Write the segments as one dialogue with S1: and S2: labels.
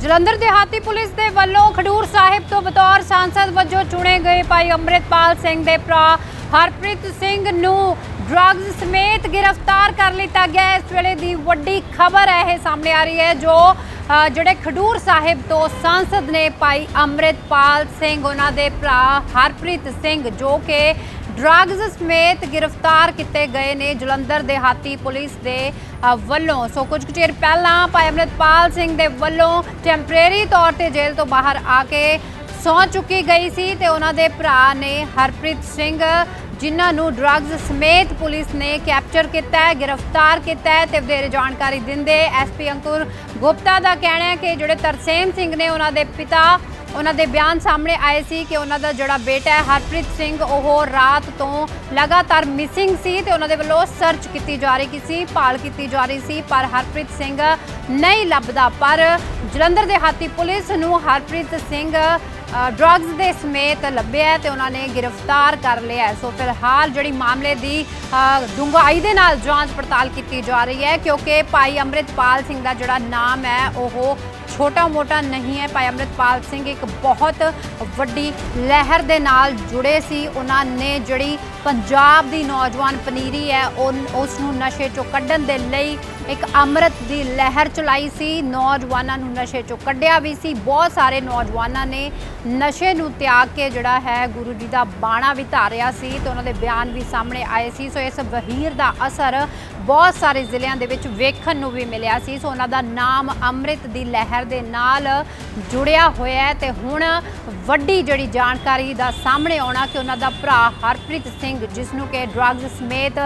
S1: ਜਲੰਧਰ ਦਿਹਾਤੀ ਪੁਲਿਸ ਦੇ ਵੱਲੋਂ ਖਡੂਰ ਸਾਹਿਬ ਤੋਂ ਬਤੌਰ ਸਾਂਸਦ ਵਜੋਂ ਚੁਣੇ ਗਏ ਭਾਈ ਅੰਮ੍ਰਿਤਪਾਲ ਸਿੰਘ ਦੇ ਭਰਾ ਹਰਪ੍ਰੀਤ ਸਿੰਘ ਨੂੰ ਡਰੱਗਸ ਸਮੇਤ ਗ੍ਰਿਫਤਾਰ ਕਰ ਲਿੱਤਾ ਗਿਆ ਇਸ ਵੇਲੇ ਦੀ ਵੱਡੀ ਖਬਰ ਹੈ ਇਹ ਸਾਹਮਣੇ ਆ ਰਹੀ ਹੈ ਜੋ ਜਿਹੜੇ ਖਡੂਰ ਸਾਹਿਬ ਤੋਂ ਸਾਂਸਦ ਨੇ ਭਾਈ ਅੰਮ੍ਰਿਤਪਾਲ ਸਿੰਘ, ਉਹਨਾਂ ਦੇ ਭਰਾ ਹਰਪ੍ਰੀਤ ਸਿੰਘ ਜੋ ਕਿ ਡਰੱਗਸ ਸਮੇਤ ਗ੍ਰਿਫਤਾਰ ਕੀਤੇ ਗਏ ਨੇ ਜਲੰਧਰ ਦੇਹਾਤੀ ਪੁਲਿਸ ਦੇ ਵੱਲੋਂ। ਸੋ ਕੁਝ ਕੁ ਚਿਰ ਪਹਿਲਾਂ ਭਾਈ ਅੰਮ੍ਰਿਤਪਾਲ ਸਿੰਘ ਦੇ ਵੱਲੋਂ ਟੈਂਪਰੇਰੀ ਤੌਰ ਤੇ ਜੇਲ੍ਹ ਤੋਂ ਬਾਹਰ ਆ ਕੇ ਸੌਂ ਚੁੱਕੀ ਗਈ ਸੀ ਤੇ ਉਹਨਾਂ ਦੇ ਭਰਾ ਨੇ ਹਰਪ੍ਰੀਤ ਸਿੰਘ, ਜਿਨ੍ਹਾਂ ਨੂੰ ਡਰੱਗਸ ਸਮੇਤ ਪੁਲਿਸ ਨੇ ਕੈਪਚਰ ਕੀਤਾ ਹੈ, ਗ੍ਰਿਫਤਾਰ ਕੀਤਾ ਹੈ ਤੇ ਵਧੇਰੇ ਜਾਣਕਾਰੀ ਦਿੰਦੇ ਐਸਪੀ ਅੰਕੁਰ ਗੁਪਤਾ ਦਾ ਕਹਿਣਾ ਹੈ ਕਿ ਜਿਹੜੇ ਤਰਸੇਮ ਸਿੰਘ ਨੇ ਉਹਨਾਂ ਦੇ ਪਿਤਾ ਉਹਨਾਂ ਦੇ ਬਿਆਨ ਸਾਹਮਣੇ ਆਏ ਸੀ ਕਿ ਉਹਨਾਂ ਦਾ ਜਿਹੜਾ ਬੇਟਾ ਹੈ, ਹਰਪ੍ਰੀਤ ਸਿੰਘ, ਉਹ ਰਾਤ ਤੋਂ ਲਗਾਤਾਰ ਮਿਸਿੰਗ ਸੀ ਤੇ ਉਹਨਾਂ ਦੇ ਵੱਲੋਂ ਸਰਚ ਕੀਤੀ ਜਾ ਰਹੀ ਸੀ, ਭਾਲ ਕੀਤੀ ਜਾ ਰਹੀ ਸੀ, ਪਰ ਹਰਪ੍ਰੀਤ ਸਿੰਘ ਨਹੀਂ ਲੱਭਦਾ। ਪਰ ਜਲੰਧਰ ਦੇ ਹਾਤੀ ਪੁਲਿਸ ਨੂੰ ਹਰਪ੍ਰੀਤ ਸਿੰਘ ਡਰੱਗਸ ਦੇ ਸਮੇਤ ਲੱਭਿਆ ਹੈ ਤੇ ਉਹਨਾਂ ਨੇ ਗ੍ਰਿਫਤਾਰ ਕਰ ਲਿਆ ਸੋ ਫਿਲਹਾਲ ਜਿਹੜੀ ਮਾਮਲੇ ਦੀ ਡੂੰਘਾਈ ਦੇ ਨਾਲ ਜਾਂਚ ਪੜਤਾਲ ਕੀਤੀ ਜਾ ਰਹੀ ਹੈ, ਕਿਉਂਕਿ ਭਾਈ ਅੰਮ੍ਰਿਤਪਾਲ ਸਿੰਘ ਦਾ ਜਿਹੜਾ ਨਾਮ ਹੈ, ਉਹ ਛੋਟਾ ਮੋਟਾ ਨਹੀਂ ਹੈ। ਭਾਈ ਅੰਮ੍ਰਿਤਪਾਲ ਸਿੰਘ ਇੱਕ ਬਹੁਤ ਵੱਡੀ ਲਹਿਰ ਦੇ ਨਾਲ ਜੁੜੇ ਸੀ। ਉਹਨਾਂ ਨੇ ਜਿਹੜੀ ਪੰਜਾਬ ਦੀ ਨੌਜਵਾਨ ਪਨੀਰੀ ਹੈ, ਉਹ- ਉਸ ਨੂੰ ਨਸ਼ੇ ਚੋਂ ਕੱਢਣ ਦੇ ਲਈ ਇੱਕ ਅੰਮ੍ਰਿਤ ਦੀ ਲਹਿਰ ਚਲਾਈ ਸੀ। ਨੌਜਵਾਨਾਂ ਨੂੰ ਨਸ਼ੇ ਚੋਂ ਕੱਢਿਆ ਵੀ ਸੀ। ਬਹੁਤ ਸਾਰੇ ਨੌਜਵਾਨਾਂ ਨੇ ਨਸ਼ੇ ਨੂੰ ਤਿਆਗ ਕੇ ਜਿਹੜਾ ਹੈ ਗੁਰੂ ਜੀ ਦਾ ਬਾਣਾ ਵੀ ਧਾਰਿਆ ਸੀ ਤੇ ਉਹਨਾਂ ਦੇ ਬਿਆਨ ਵੀ ਸਾਹਮਣੇ ਆਏ ਸੀ। ਸੋ ਇਸ ਵਹੀਰ ਦਾ ਅਸਰ ਬਹੁਤ ਸਾਰੇ ਜ਼ਿਲ੍ਹਿਆਂ ਦੇ ਵਿੱਚ ਵੇਖਣ ਨੂੰ ਵੀ ਮਿਲਿਆ ਸੀ। ਸੋ ਉਹਨਾਂ ਦਾ ਨਾਮ ਅੰਮ੍ਰਿਤ ਦੀ ਲਹਿਰ ਦੇ ਨਾਲ ਜੁੜਿਆ ਹੋਇਆ ਹੈ ਤੇ ਹੁਣ ਵੱਡੀ ਜਿਹੜੀ ਜਾਣਕਾਰੀ ਦਾ ਸਾਹਮਣੇ ਆਉਣਾ ਕਿ ਉਹਨਾਂ ਦਾ ਭਰਾ ਹਰਪ੍ਰੀਤ ਸਿੰਘ, ਜਿਸ ਨੂੰ ਕਿ ਡਰੱਗਸ ਸਮੇਤ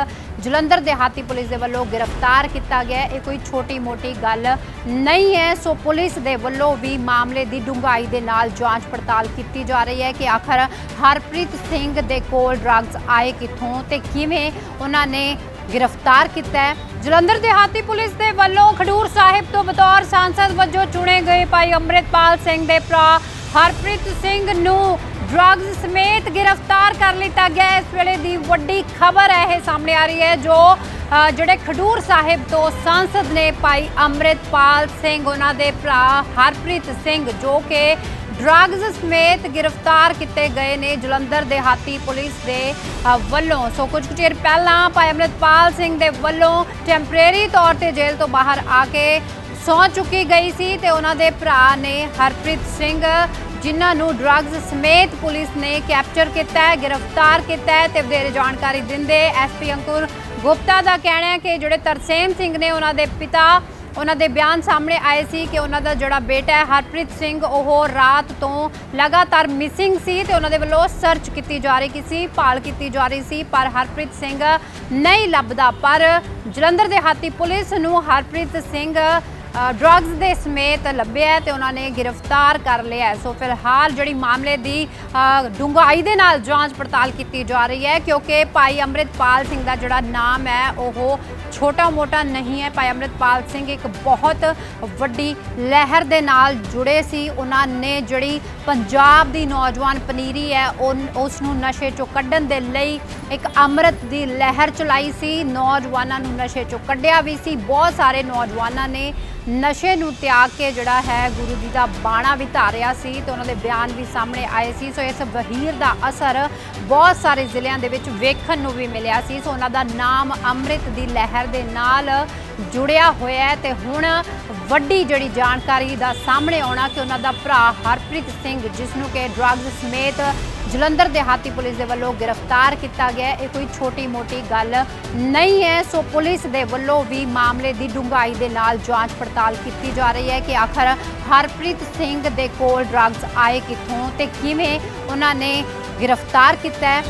S1: ਜਲੰਧਰ ਦੇਹਾਤੀ ਪੁਲਿਸ ਦੇ ਵੱਲੋਂ ਗ੍ਰਿਫਤਾਰ ਕੀਤਾ ਗਿਆ ਇਹ ਕੋਈ ਛੋਟੀ ਮੋਟੀ ਗੱਲ ਨਹੀਂ ਹੈ। ਸੋ ਪੁਲਿਸ ਦੇ ਵੱਲੋਂ ਵੀ ਮਾਮਲੇ ਦੀ ਡੂੰਘਾਈ ਦੇ ਨਾਲ ਜਾਂਚ ਪੜਤਾਲ ਕੀਤੀ ਜਾ ਰਹੀ ਹੈ ਕਿ ਆਖਰ ਹਰਪ੍ਰੀਤ ਸਿੰਘ ਦੇ ਕੋਲ ਡਰੱਗਸ ਆਏ ਕਿੱਥੋਂ ਤੇ ਕਿਵੇਂ ਉਹਨਾਂ ਨੇ ਗ੍ਰਿਫਤਾਰ ਕੀਤਾ ਹੈ। ਜਲੰਧਰ ਦਿਹਾਤੀ ਪੁਲਿਸ ਦੇ ਵੱਲੋਂ ਖਡੂਰ ਸਾਹਿਬ ਤੋਂ ਬਤੌਰ ਸਾਂਸਦ ਵਜੋਂ ਚੁਣੇ ਗਏ ਭਾਈ ਅੰਮ੍ਰਿਤਪਾਲ ਸਿੰਘ ਦੇ ਭਰਾ ਹਰਪ੍ਰੀਤ ਸਿੰਘ ਨੂੰ ਡਰੱਗਸ ਸਮੇਤ ਗ੍ਰਿਫਤਾਰ ਕਰ ਲਿੱਤਾ ਗਿਆ ਹੈ। ਇਸ ਵੇਲੇ ਦੀ ਵੱਡੀ ਖਬਰ ਹੈ ਇਹ ਸਾਹਮਣੇ ਆ ਰਹੀ ਹੈ, ਜੋ ਜਿਹੜੇ ਖਡੂਰ ਸਾਹਿਬ ਤੋਂ ਸਾਂਸਦ ਨੇ ਭਾਈ ਅੰਮ੍ਰਿਤਪਾਲ ਸਿੰਘ, ਉਹਨਾਂ ਦੇ ਭਰਾ ਹਰਪ੍ਰੀਤ ਸਿੰਘ, ਜੋ ਕਿ ਡਰੱਗਸ ਸਮੇਤ ਗ੍ਰਿਫਤਾਰ ਕੀਤੇ ਗਏ ਨੇ ਜਲੰਧਰ ਦੇ ਹਾਤੀ ਪੁਲਿਸ ਦੇ ਵੱਲੋਂ ਸੋ ਕੁਝ ਕੁ ਚਿਰ ਪਹਿਲਾਂ ਭਾਈ ਅੰਮ੍ਰਿਤਪਾਲ ਸਿੰਘ ਦੇ ਵੱਲੋਂ ਟੈਂਪਰੇਰੀ ਤੌਰ ਤੇ ਜੇਲ੍ਹ ਤੋਂ ਬਾਹਰ ਆ ਕੇ ਸੌਂ ਚੁੱਕੀ ਗਈ ਸੀ ਤੇ ਉਹਨਾਂ ਦੇ ਭਰਾ ਨੇ ਹਰਪ੍ਰੀਤ ਸਿੰਘ ਜਿਨ੍ਹਾਂ ਨੂੰ ਡਰੱਗਸ ਸਮੇਤ ਪੁਲਿਸ ਨੇ ਕੈਪਚਰ ਕੀਤਾ ਹੈ, ਗ੍ਰਿਫਤਾਰ ਕੀਤਾ ਹੈ ਤੇ ਵਧੇਰੇ ਜਾਣਕਾਰੀ ਦਿੰਦੇ ਐਸਪੀ ਅੰਕੁਰ ਗੁਪਤਾ ਦਾ ਕਹਿਣਾ ਹੈ ਕਿ ਜਿਹੜੇ ਤਰਸੇਮ ਸਿੰਘ ਨੇ ਉਹਨਾਂ ਦੇ ਪਿਤਾ, ਉਹਨਾਂ ਦੇ ਬਿਆਨ ਸਾਹਮਣੇ ਆਏ ਸੀ ਕਿ ਉਹਨਾਂ ਦਾ ਜਿਹੜਾ ਬੇਟਾ ਹੈ, ਹਰਪ੍ਰੀਤ ਸਿੰਘ, ਉਹ ਰਾਤ ਤੋਂ ਲਗਾਤਾਰ ਮਿਸਿੰਗ ਸੀ ਤੇ ਉਹਨਾਂ ਦੇ ਵੱਲੋਂ ਸਰਚ ਕੀਤੀ ਜਾ ਰਹੀ ਸੀ, ਭਾਲ ਕੀਤੀ ਜਾ ਰਹੀ ਸੀ, ਪਰ ਹਰਪ੍ਰੀਤ ਸਿੰਘ ਨਹੀਂ ਲੱਭਦਾ। ਪਰ ਜਲੰਧਰ ਦੇ ਹਾਤੀ ਪੁਲਿਸ ਨੂੰ ਹਰਪ੍ਰੀਤ ਸਿੰਘ ਡਰੱਗਸ ਦੇ ਸਮੇਤ ਲੱਭਿਆ ਹੈ ਤੇ ਉਹਨਾਂ ਨੇ ਗ੍ਰਿਫਤਾਰ ਕਰ ਲਿਆ ਸੋ ਫਿਲਹਾਲ ਜਿਹੜੀ ਮਾਮਲੇ ਦੀ ਡੂੰਘਾਈ ਦੇ ਨਾਲ ਜਾਂਚ ਪੜਤਾਲ ਕੀਤੀ ਜਾ ਰਹੀ ਹੈ, ਕਿਉਂਕਿ ਭਾਈ ਅੰਮ੍ਰਿਤਪਾਲ ਸਿੰਘ ਦਾ ਜਿਹੜਾ ਨਾਮ ਹੈ, ਉਹ ਛੋਟਾ ਮੋਟਾ ਨਹੀਂ ਹੈ। ਭਾਈ ਅੰਮ੍ਰਿਤਪਾਲ ਸਿੰਘ ਇੱਕ ਬਹੁਤ ਵੱਡੀ ਲਹਿਰ ਦੇ ਨਾਲ ਜੁੜੇ ਸੀ। ਉਹਨਾਂ ਨੇ ਜਿਹੜੀ ਪੰਜਾਬ ਦੀ ਨੌਜਵਾਨ ਪਨੀਰੀ ਹੈ ਉਹ- ਉਸ ਨੂੰ ਨਸ਼ੇ ਚੋਂ ਕੱਢਣ ਦੇ ਲਈ ਇੱਕ ਅੰਮ੍ਰਿਤ ਦੀ ਲਹਿਰ ਚਲਾਈ ਸੀ। ਨੌਜਵਾਨਾਂ ਨੂੰ ਨਸ਼ੇ ਚੋਂ ਕੱਢਿਆ ਵੀ ਸੀ। ਬਹੁਤ ਸਾਰੇ ਨੌਜਵਾਨਾਂ ਨੇ ਨਸ਼ੇ ਨੂੰ ਤਿਆਗ ਕੇ ਜਿਹੜਾ ਹੈ, ਗੁਰੂ ਜੀ ਦਾ ਬਾਣਾ ਵੀ ਧਾਰਿਆ ਸੀ ਤੇ ਉਹਨਾਂ ਦੇ ਬਿਆਨ ਵੀ ਸਾਹਮਣੇ ਆਏ ਸੀ। ਸੋ ਇਸ ਵਹੀਰ ਦਾ ਅਸਰ ਬਹੁਤ ਸਾਰੇ ਜ਼ਿਲ੍ਹਿਆਂ ਦੇ ਵਿੱਚ ਵੇਖਣ ਨੂੰ ਵੀ ਮਿਲਿਆ ਸੀ। ਸੋ ਉਹਨਾਂ ਦਾ ਨਾਮ ਅੰਮ੍ਰਿਤ ਦੀ ਲਹਿਰ ਦੇ ਨਾਲ ਜੁੜਿਆ ਹੋਇਆ ਹੈ ਤੇ ਹੁਣ ਵੱਡੀ ਜਿਹੜੀ ਜਾਣਕਾਰੀ ਦਾ ਸਾਹਮਣੇ ਆਉਣਾ ਕਿ ਉਹਨਾਂ ਦਾ ਭਰਾ ਹਰਪ੍ਰੀਤ ਸਿੰਘ, ਜਿਸ ਨੂੰ ਕਿ ਡਰੱਗਸ ਸਮੇਤ ਜਲੰਧਰ ਦੇਹਾਤੀ ਪੁਲਿਸ ਦੇ ਵੱਲੋਂ ਗ੍ਰਿਫਤਾਰ ਕੀਤਾ ਗਿਆ ਇਹ ਕੋਈ ਛੋਟੀ ਮੋਟੀ ਗੱਲ ਨਹੀਂ ਹੈ। ਸੋ ਪੁਲਿਸ ਦੇ ਵੱਲੋਂ ਵੀ ਮਾਮਲੇ ਦੀ ਡੂੰਘਾਈ ਦੇ ਨਾਲ ਜਾਂਚ ਪੜਤਾਲ ਕੀਤੀ ਜਾ ਰਹੀ ਹੈ ਕਿ ਆਖਰ ਹਰਪ੍ਰੀਤ ਸਿੰਘ ਦੇ ਕੋਲ ਡਰੱਗਸ ਆਏ ਕਿੱਥੋਂ ਤੇ ਕਿਵੇਂ ਉਹਨਾਂ ਨੇ ਗ੍ਰਿਫਤਾਰ ਕੀਤਾ